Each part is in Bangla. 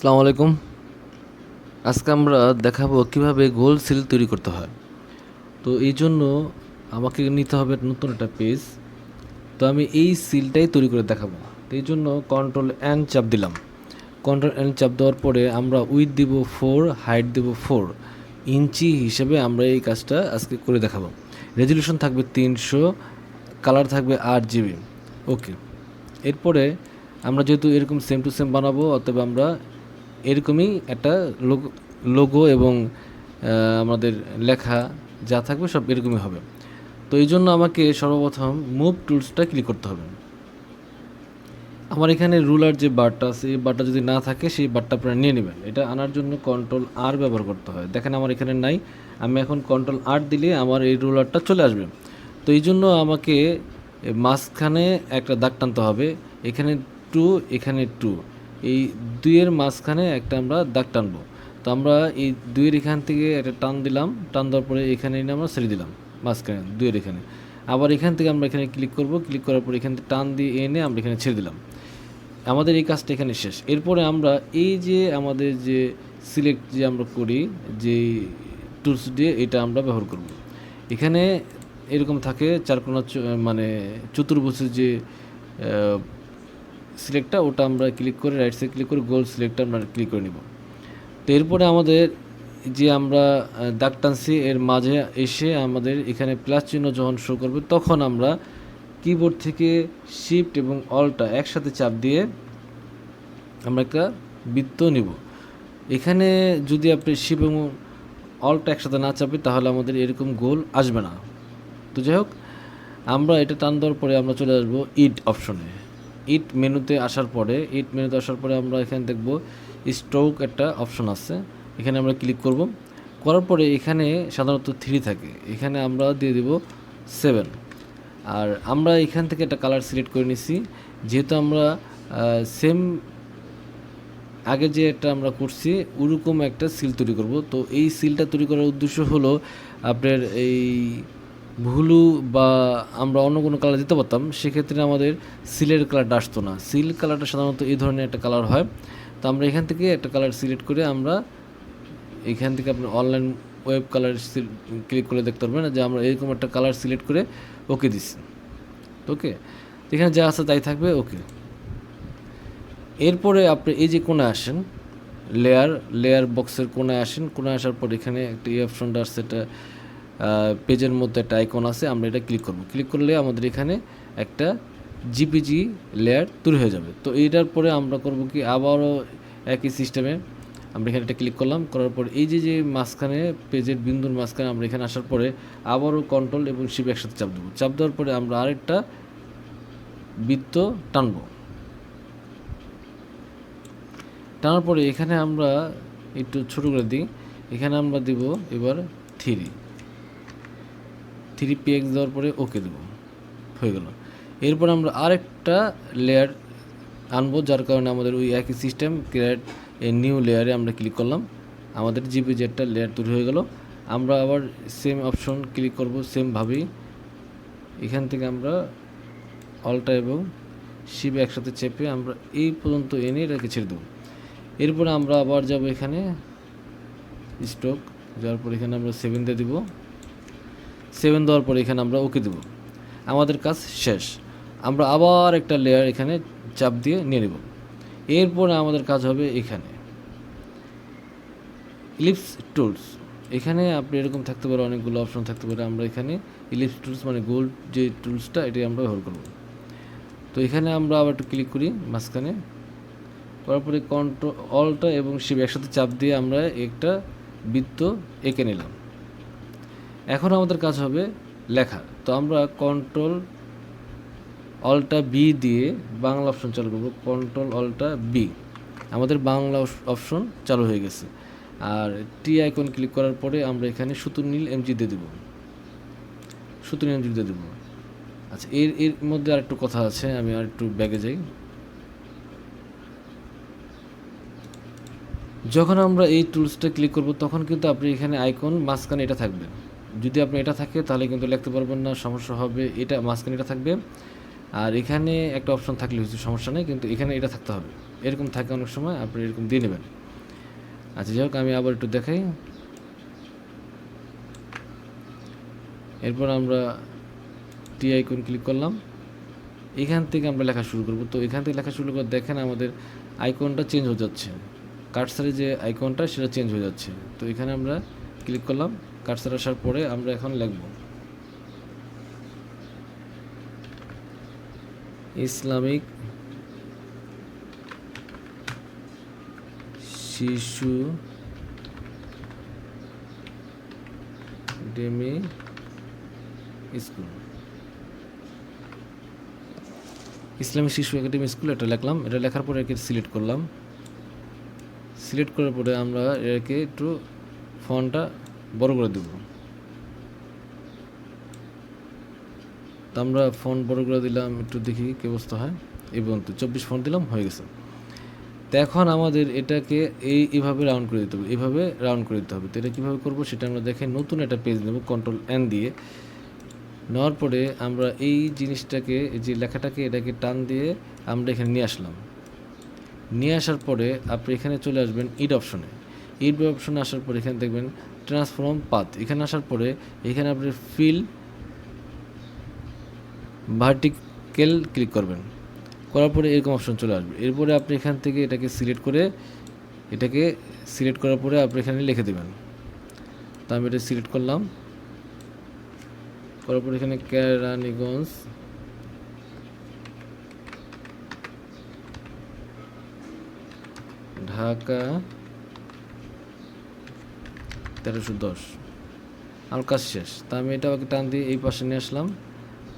আসসালামু আলাইকুম। আজকে আমরা দেখাবো কীভাবে গোল সিল তৈরি করতে হয়। তো এই জন্য আমাকে নিতে হবে নতুন একটা পেজ। তো আমি এই সিলটাই তৈরি করে দেখাবো। তো এই জন্য কন্ট্রোল এন চাপ দিলাম। কন্ট্রোল এন চাপ দেওয়ার পরে আমরা উইথ দিব ফোর হাইট দেব ফোর ইঞ্চি হিসেবে আমরা এই কাজটা আজকে করে দেখাবো। রেজলিউশন থাকবে তিনশো কালার থাকবে আট জিবি ওকে এরপরে আমরা যেহেতু এরকম সেম টু সেম বানাবো, অতএব আমরা এরকমই একটা লোগো এবং আমাদের লেখা যা থাকবে সব এরকমই হবে। তো এই জন্য আমাকে সর্বপ্রথম মুভ টুলসটা ক্লিক করতে হবে। আমার এখানে রুলার যে বারটা আছে, এই বারটা যদি না থাকে, সেই বারটা আপনারা নিয়ে নেবেন। এটা আনার জন্য কন্ট্রোল আর ব্যবহার করতে হয়। দেখেন আমার এখানে নাই। আমি এখন কন্ট্রোল আর দিলে আমার এই রুলারটা চলে আসবে। তো এই জন্য আমাকে মাঝখানে একটা দাগ টানতে হবে। এখানে টু এখানে টু এই দুইয়ের মাঝখানে একটা আমরা দাগ টানবো। তো আমরা এই দুইয়ের এখান থেকে একটা টান দিলাম, টান দেওয়ার পরে এখানে এনে আমরা ছেড়ে দিলাম, মাঝখানে, দুইয়ের এখানে। আবার এখান থেকে আমরা এখানে ক্লিক করব ক্লিক করার পর এখান থেকে টান দিয়ে এনে আমরা এখানে ছেড়ে দিলাম। আমাদের এই কাজটা এখানে শেষ। এরপরে আমরা এই যে আমাদের যে সিলেক্ট যে আমরা করি যে টুলস দিয়ে এটা আমরা ব্যবহার করব। এখানে এরকম থাকে চারকোনা মানে চতুর্ভুজের যে সিলেক্টটা ওটা আমরা ক্লিক করে রাইট সাইড ক্লিক করে গোল সিলেক্টটা আমরা ক্লিক করে নিব। তো এরপরে আমাদের যে আমরা দাগ টানছি, এর মাঝে এসে আমাদের এখানে প্লাস চিহ্ন যখন শো করবে, তখন আমরা কিবোর্ড থেকে শিফট এবং অলটা একসাথে চাপ দিয়ে আমরা একটা বৃত্ত নিব। এখানে যদি আপনি শিফট এবং অলটা একসাথে না চাপি, তাহলে আমাদের এরকম গোল আসবে না। তো যাই হোক, আমরা এটা টান দেওয়ার পরে আমরা চলে আসব ইট অপশনে ইট মেনুতে আসার পরে ইট মেনুতে আসার পরে আমরা এখানে দেখব স্ট্রোক একটা অপশন আছে। এখানে আমরা ক্লিক করব। করার পরে এখানে সাধারণত থ্রি থাকে। এখানে আমরা দিয়ে দেব সেভেন আর আমরা এখান থেকে একটা কালার সিলেক্ট করে নিছি। যেহেতু আমরা সেম আগে যে একটা আমরা করছি, ওরকম একটা সিল তৈরি করব। তো এই সিলটা তৈরি করার উদ্দেশ্য হলো আপনার এই ভুলু বা আমরা অন্য কোনো কালার দিতে পারতাম, সেক্ষেত্রে আমাদের সিলের কালারটা আসতো না। সিল কালারটা সাধারণত এই ধরনের একটা কালার হয়। তো আমরা এখান থেকে একটা কালার সিলেক্ট করে আমরা এখান থেকে আপনি অনলাইন ওয়েব কালার ক্লিক করে দেখতে পারবেন যে আমরা এরকম একটা কালার সিলেক্ট করে ওকে দিচ্ছি ওকে এখানে যা আছে তাই থাকবে ওকে এরপরে আপনি এই যে কোণে আসেন লেয়ার লেয়ার বক্সের কোণায় আসেন, কোণায় আসার পর এখানে একটা এই আসছে এটা পেজের মধ্যে একটা আইকন আছে, আমরা এটা ক্লিক করব। ক্লিক করলে আমাদের এখানে একটা জিপিজি লেয়ার তৈরি হয়ে যাবে। তো এইটার পরে আমরা করব কি, আবারও একই সিস্টেমে আমরা এখানে একটা ক্লিক করলাম, করার পর এই যে যে মাঝখানে, পেজের বিন্দুর মাঝখানে আমরা এখানে আসার পরে আবারও কন্ট্রোল এবং শিপ একসাথে চাপ দেবো। চাপ দেওয়ার পরে আমরা আরেকটা বৃত্ত টানবো। টানার পরে এখানে আমরা একটু ছোট করে দিই। এখানে আমরা দিব এবার থ্রি থ্রি পিএক্স দেওয়ার পরে ওকে দেব। হয়ে গেল। এরপর আমরা আরেকটা লেয়ার আনব, যার কারণে আমাদের ওই একই সিস্টেম ক্রিয়েট এই নিউ লেয়ারে আমরা ক্লিক করলাম। আমাদের জিপি একটা লেয়ার তৈরি হয়ে গেল। আমরা আবার সেম অপশন ক্লিক করব সেমভাবেই এখান থেকে আমরা অলটা এবং শিব একসাথে চেপে আমরা এই পর্যন্ত এনে এটাকে ছেড়ে দেবো। এরপরে আমরা আবার যাব এখানে স্টক যাওয়ার পর এখানে আমরা সেভেন দিয়ে দিব। সেভেন দেওয়ার পর এখানে আমরা ওকে দেব। আমাদের কাজ শেষ। আমরা আবার একটা লেয়ার এখানে চাপ দিয়ে নিয়ে নেব। এরপরে আমাদের কাজ হবে এখানে। ইলিপস টুলস এখানে আপনি এরকম থাকতে পারে, অনেকগুলো অপশন থাকতে পারে। আমরা এখানে ইলিপস টুলস মানে গোল যে টুলসটা এটাই আমরা ব্যবহার করব। তো এখানে আমরা আবার একটু ক্লিক করি মাঝখানে। করার পরে কন্ট্রোল অলটা এবং শিব একসাথে চাপ দিয়ে আমরা একটা বৃত্ত এঁকে নিলাম। এখন আমাদের কাজ হবে লেখা। তো আমরা কন্ট্রোল অলটা বি দিয়ে বাংলা অপশন চালু করব। কন্ট্রোল অলটা বি আমাদের বাংলা অপশন চালু হয়ে গেছে। আর টি আইকন ক্লিক করার পরে আমরা এখানে সুতুর নীল এমজি দিয়ে দেবো। সুতুর নীল এমজি দিয়ে দেবো। আচ্ছা এর এর মধ্যে আর একটু কথা আছে, আমি আর একটু ব্যাগে যাই। যখন আমরা এই টুলসটা ক্লিক করব, তখন কিন্তু আপনি এখানে আইকন মাঝখানে এটা থাকবে। যদি আপনি এটা থাকে, তাহলে কিন্তু লিখতে পারবেন না, সমস্যা হবে এটা, মাঝখানে এটা থাকবে। আর এখানে একটা অপশন থাকলে হচ্ছে সমস্যা নেই, কিন্তু এখানে এটা থাকতে হবে। এরকম থাকে অনেক সময়, আপনি এরকম দিয়ে নেবেন। আচ্ছা যাই হোক, আমি আবার একটু দেখাই। এরপর আমরা টি আইকন ক্লিক করলাম। এখান থেকে আমরা লেখা শুরু করব। তো এখান থেকে লেখা শুরু করে দেখেন আমাদের আইকনটা চেঞ্জ হয়ে যাচ্ছে। কার্সারে যে আইকনটা সেটা চেঞ্জ হয়ে যাচ্ছে। তো এখানে আমরা ক্লিক করলাম। কার্সার আসার পরে আমরা এখন লিখব। Islamic Shishu academy school. Islamic Shishu Academy School এটা লিখলাম। এটা লেখার পরে একে সিলেক্ট করলাম। সিলেক্ট করার পরে আমরা এটাকে একটু ফন্টটা বড় করে দেব। তো আমরা ফোন বড় করে দিলাম, একটু দেখি কি অবস্থা হয়। এই পর্যন্ত, চব্বিশ ফোন দিলাম, হয়ে গেছে। তো এখন আমাদের এটাকে এই এইভাবে রাউন্ড করে দিতে হবে এইভাবে রাউন্ড করে দিতে হবে। তো এটা কীভাবে করব সেটা আমরা দেখে নতুন একটা পেজ নেব কন্ট্রোল এন দিয়ে। নেওয়ার পরে আমরা এই জিনিসটাকে যে লেখাটাকে এটাকে টান দিয়ে আমরা এখানে নিয়ে আসলাম। নিয়ে আসার পরে আপনি এখানে চলে আসবেন ইড অপশনে। ইড অপশনে আসার পরে এখানে দেখবেন ট্রান্সফর্ম পাথ এখানে আসার পরে এখানে আপনি ফিল ভার্টিক্যাল ক্লিক করবেন। করার পরে এরকম অপশন চলে আসবে। এরপরে আপনি এখান থেকে এটাকে সিলেক্ট করে, এটাকে সিলেক্ট করার পরে আপনি এখানে লিখে দেবেন। তো আমি এটা সিলেক্ট করলাম। করার পরে এখানে কেরানীগঞ্জ ঢাকা তেরোশো দশ। আমার কাজ শেষ। তা আমি এটা টান দিয়ে এই পাশে নিয়ে আসলাম।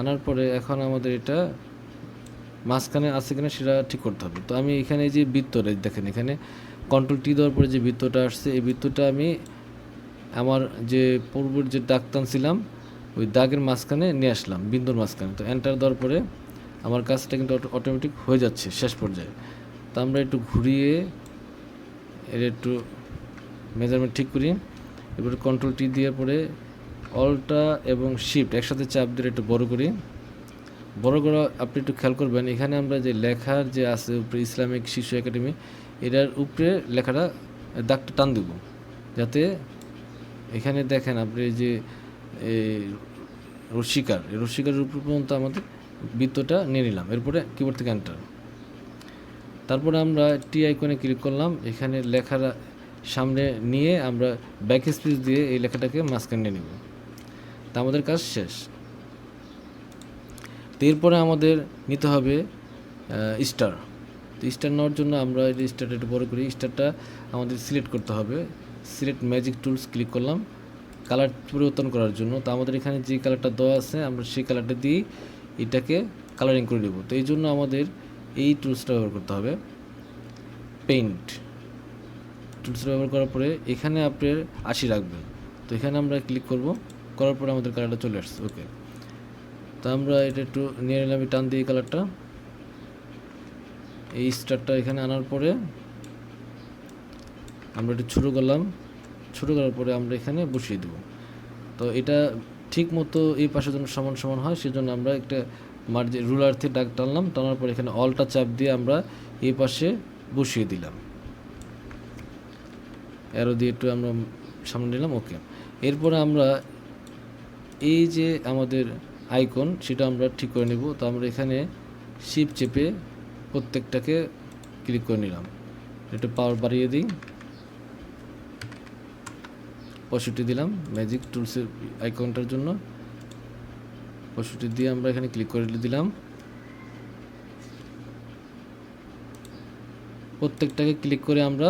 আনার পরে এখন আমাদের এটা মাঝখানে আছে কিনা সেটা ঠিক করতে হবে। তো আমি এখানে যে বৃত্তটা দেখেন, এখানে কন্ট্রোল টি দেওয়ার পরে যে বৃত্তটা আসছে, এই বৃত্তটা আমি আমার যে পূর্বের যে দাগ টানছিলাম ওই দাগের মাঝখানে নিয়ে আসলাম, বিন্দুর মাঝখানে। তো এন্টার দেওয়ার পরে আমার কাজটা কিন্তু অটোমেটিক হয়ে যাচ্ছে শেষ পর্যায়ে। তো আমরা একটু ঘুরিয়ে, এর একটু মেজারমেন্ট ঠিক করি। এবারে কন্ট্রোল টি দেওয়ার পরে অলটা এবং শিফট একসাথে চাপ দিয়ে একটু বড় করি। বড় করে আপনি একটু খেয়াল করবেন, এখানে আমরা যে লেখার যে আছে উপরে ইসলামিক শিশু একাডেমি এটার উপরে লেখাটা দাগটা টান দেব। যাতে এখানে দেখেন আপনি যে এই রসিকারের উপর পর্যন্ত আমাদের বৃত্তটা নিয়ে নিলাম। এরপরে কিবোর্ড থেকে এন্টার তারপরে আমরা টি আইকনে ক্লিক করলাম, এখানে লেখার সামনে নিয়ে আমরা ব্যাক স্পেস দিয়ে এই লেখাটাকে মাঝখানে নেব। তা আমাদের কাজ শেষ। এরপরে আমাদের নিতে হবে স্টার তো স্টার নেওয়ার জন্য আমরা এই স্টারটা একটু বড় করি স্টারটা আমাদের সিলেক্ট করতে হবে। সিলেক্ট ম্যাজিক টুলস ক্লিক করলাম কালার পরিবর্তন করার জন্য। তো আমাদের এখানে যে কালারটা দেওয়া আছে, আমরা সেই কালারটা দিয়ে এটাকে কালারিং করে দেবো তো এই জন্য আমাদের এই টুলসটা ব্যবহার করতে হবে। পেইন্ট টুলসটা ব্যবহার করার পরে এখানে আপনার আশি রাখবেন। তো এখানে আমরা ক্লিক করব। করার পরে আমাদের কালারটা চলে আসছে। ওকে তো আমরা এটা একটু নিয়ে নিলাম টান দিয়ে কালারটা এই স্টারটা এখানে আনার পরে আমরা একটু ছোটো করলাম। ছোটো করার পরে আমরা এখানে বসিয়ে দেবো। তো এটা ঠিক মতো এই পাশে যেন সমান সমান হয়, সেজন্য আমরা একটা মার্জি রুলার থেকে ডাক টানলাম। টানার পরে এখানে অলটা চাপ দিয়ে আমরা এই পাশে বসিয়ে দিলাম। অ্যারো দিয়ে একটু আমরা সামনে নিলাম ওকে এরপরে আমরা এই যে আমাদের আইকন সেটা আমরা ঠিক করে নেব। তো আমরা এখানে শিপ চেপে প্রত্যেকটাকে ক্লিক করে নিলাম। একটু পাওয়ার বাড়িয়ে দিই। পঁয়ষট্টি দিলাম ম্যাজিক টুলসের আইকনটার জন্য। পঁয়ষট্টি দিয়ে আমরা এখানে ক্লিক করে দিলাম। প্রত্যেকটাকে ক্লিক করে আমরা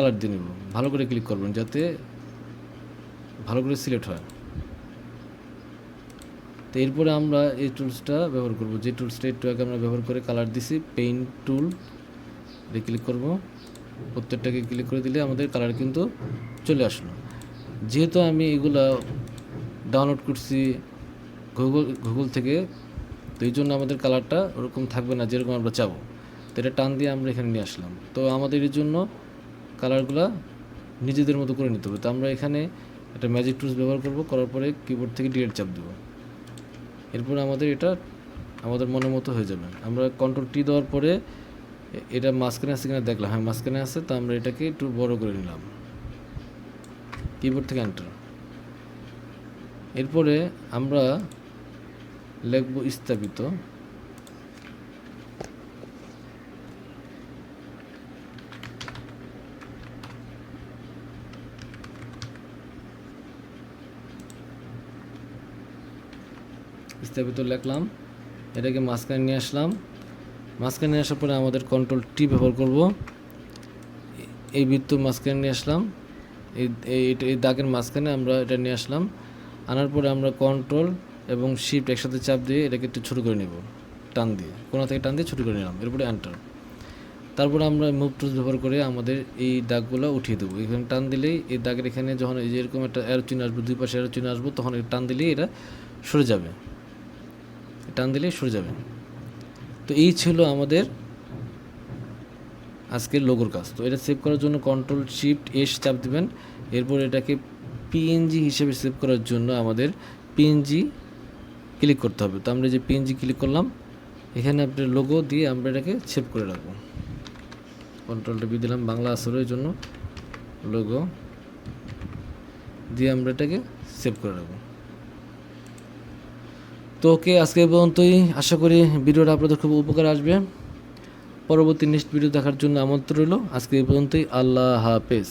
কালার দিয়ে নেব। ভালো করে ক্লিক করবেন যাতে ভালো করে সিলেক্ট হয়। তো এরপরে আমরা এই টুলসটা ব্যবহার করব। যে টুলসটা একটু আগে আমরা ব্যবহার করে কালার দিছি পেইন্ট টুল এটা ক্লিক করব। প্রত্যেকটাকে ক্লিক করে দিলে আমাদের কালার কিন্তু চলে আসলো। যেহেতু আমি এগুলা ডাউনলোড করছি গুগল গুগল থেকে, তো এই জন্য আমাদের কালারটা ওরকম থাকবে না যেরকম আমরা চাবো। তো এটা টান দিয়ে আমরা এখানে নিয়ে আসলাম। তো আমাদের এর জন্য কালারগুলা নিজেদের মতো করে নিতে হবে। তো আমরা এখানে একটা ম্যাজিক টুলস ব্যবহার করব, করার পরে কিবোর্ড থেকে ডিলেট চাপ দেবো। এরপর আমাদের এটা আমাদের মনের মতো হয়ে যাবে। আমরা কন্ট্রোল টি দেওয়ার পরে এটা মাঝখানে আছে কিনা দেখলাম। হ্যাঁ মাঝখানে আছে, তো আমরা এটাকে একটু বড় করে নিলাম। কিবোর্ড থেকে এন্টার এরপরে আমরা লিখব স্থাপিত। স্থাপিত লিখলাম, এটাকে মাঝখানে নিয়ে আসলাম। মাঝখানে নিয়ে আসার পরে আমাদের কন্ট্রোল টি ব্যবহার করব। এই বৃত্ত মাঝখানে নিয়ে আসলাম, এই এই দাগের মাঝখানে আমরা এটা নিয়ে আসলাম। আনার পরে আমরা কন্ট্রোল এবং শিফট একসাথে চাপ দিয়ে এটাকে একটু ছোটো করে নেব, টান দিয়ে, কোনো থেকে টান দিয়ে ছোটো করে নিলাম, এরপরে এন্টার তারপরে আমরা মুভ টুলস ব্যবহার করে আমাদের এই দাগগুলো উঠিয়ে দেবো। এখানে টান দিলেই এই দাগের এখানে যখন এই যে এরকম একটা অ্যারো চিহ্ন আসবে, দুই পাশে অ্যারো চিহ্ন আসব, তখন টান দিলেই এটা সরে যাবে। টান দিলেই সরে যাবে। তো এই ছিল আমাদের আজকের লোগোর কাজ। তো এটা সেভ করার জন্য কন্ট্রোল শিফট এস চাপ দিবেন। এরপর এটাকে পিএনজি হিসেবে সেভ করার জন্য আমাদের পিএনজি ক্লিক করতে হবে। তো আমরা যে পিএনজি ক্লিক করলাম, এখানে আপনার লোগো দিয়ে আমরা এটাকে সেভ করে রাখব। কন্ট্রোলটা দিয়ে দিলাম বাংলা আসরের জন্য। লোগো দিয়ে আমরা এটাকে সেভ করে রাখব। তো ওকে, আজকে পর্যন্তই। আশা করি ভিডিওটা আপনাদের খুব উপকার আসবে। পরবর্তী নেক্সট ভিডিও দেখার জন্য আমন্ত্রণ রইল। আজকে এই পর্যন্তই। আল্লাহ হাফেজ।